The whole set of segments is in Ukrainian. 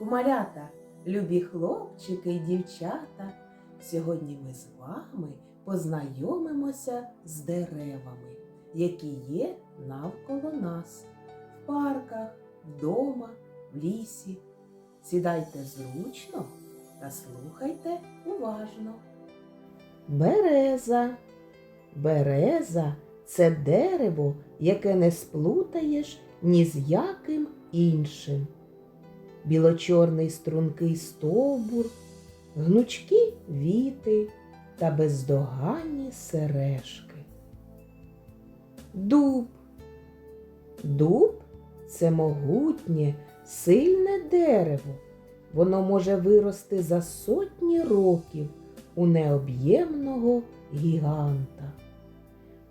Ранку, любі хлопчики і дівчата. Сьогодні ми з вами познайомимося з деревами, які є навколо нас, в парках, вдома, в лісі. Сідайте зручно та слухайте уважно. Береза. Береза це дерево, яке не сплутаєш ні з яким іншим. Білочорний стрункий стовбур, гнучкі віти та бездоганні сережки. Дуб. Дуб це могутнє, сильне дерево. Воно може вирости за сотні років у необ'ємного гіганта.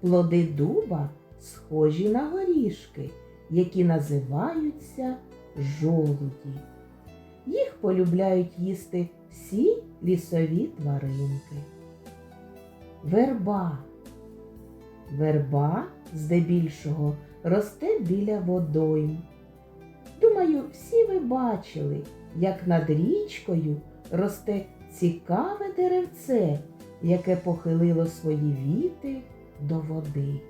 Плоди дуба схожі на горішки, які називаються жолуді. Їх полюбляють їсти всі лісові тваринки. Верба. Верба здебільшого росте біля водойм. Думаю, всі ви бачили, як над річкою росте цікаве деревце, яке похилило свої віти до води.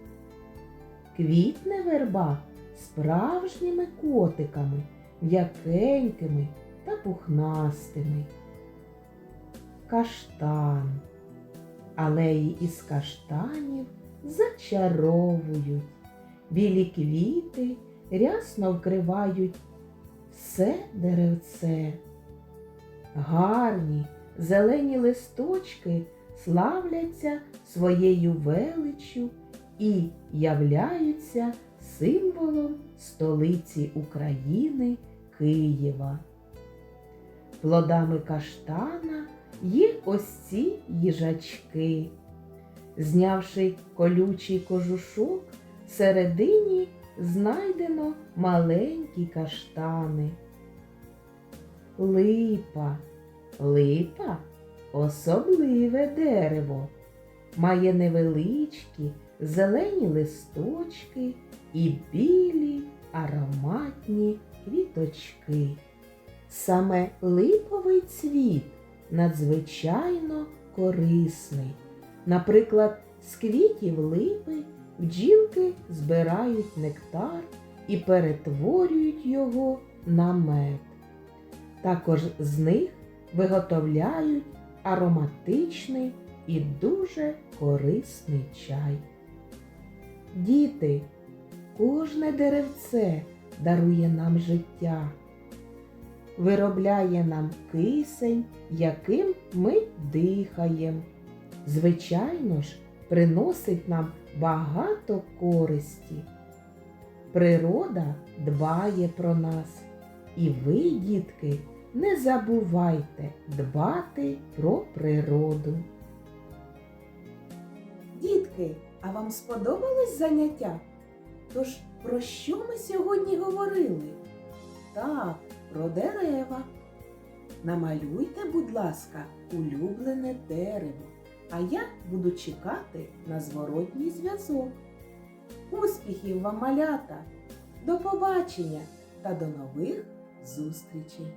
Квітне верба справжніми котиками, м'якенькими та пухнастими. Каштан. Алеї із каштанів зачаровують. Білі квіти рясно вкривають все деревце. Гарні зелені листочки славляться своєю величчю і являються символом столиці України Києва. Плодами каштана є ось ці їжачки. Знявши колючий кожушок, всередині знайдено маленькі каштани. Липа. Липа особливе дерево. Має невеличкі зелені листочки і білі ароматні квіточки. Саме липовий цвіт надзвичайно корисний. Наприклад, з квітів липи бджілки збирають нектар і перетворюють його на мед. Також з них виготовляють ароматичний і дуже корисний чай. Діти, кожне деревце дарує нам життя, виробляє нам кисень, яким ми дихаємо. Звичайно ж, приносить нам багато користі. Природа дбає про нас, і ви, дітки, не забувайте дбати про природу. Дітки, а вам сподобалось заняття? Тож про що ми сьогодні говорили? Так, про дерева. Намалюйте, будь ласка, улюблене дерево, а я буду чекати на зворотній зв'язок. Успіхів вам, малята! До побачення та до нових зустрічей!